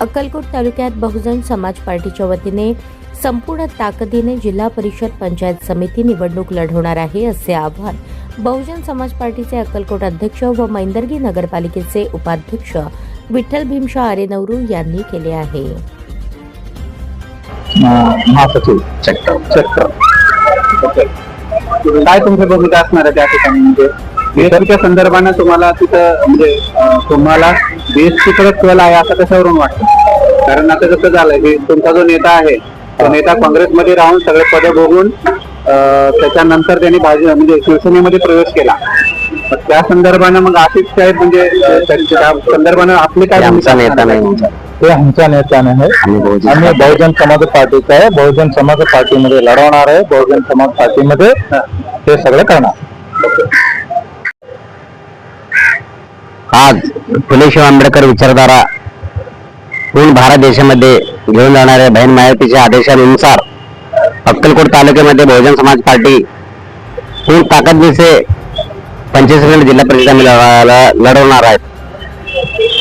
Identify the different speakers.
Speaker 1: अक्कलकोट तालुक्यात बहुजन समाज पार्टीच्या वतीने संपूर्ण ताकदीने जिल्हा परिषद पंचायत समिती निवडणूक लढवणार आहे असे आव्हान बहुजन समाज पार्टीचे अक्कलकोट अध्यक्ष व मैंदर्गी नगरपालिकेचे उपाध्यक्ष विठ्ठल भीमशा आरेनवरू यांनी केले आहे.
Speaker 2: काय तुमची भूमिका असणार आहे त्या ठिकाणी? म्हणजे बीएसपीच्या संदर्भानं तुम्हाला तिथं म्हणजे तुम्हाला तुम्हाला बीएसपीकडे कल आहे असं कशावरून वाटतं? कारण आता कसं झालंय की तुमचा जो नेता आहे तो नेता काँग्रेसमध्ये राहून सगळे पदे भोगून त्याच्यानंतर त्यांनी भाजी म्हणजे शिवसेनेमध्ये प्रवेश केला. त्या संदर्भानं मग आशिष साहेब म्हणजे त्या संदर्भानं आपली काय भूमिका असणार आहे?
Speaker 3: ते आमचा नेता नाही.
Speaker 2: आम्ही बहुजन
Speaker 3: आम्ही बहुजन समाज पार्टीचा आहे. बहुजन समाज पार्टीमध्ये लढवणार आहे. बहुजन समाज पार्टीमध्ये हे सगळं करणार.
Speaker 4: आज फुले शिव आंबेडकर विचारधारा भारत देशामध्ये घेऊन जाणाऱ्या बहीण मायावतीच्या आदेशानुसार अक्कलकोट तालुक्यामध्ये बहुजन समाज पार्टी पूर्ण ताकदीचे पंचवीस जिल्हा परिषद लढवणार आहेत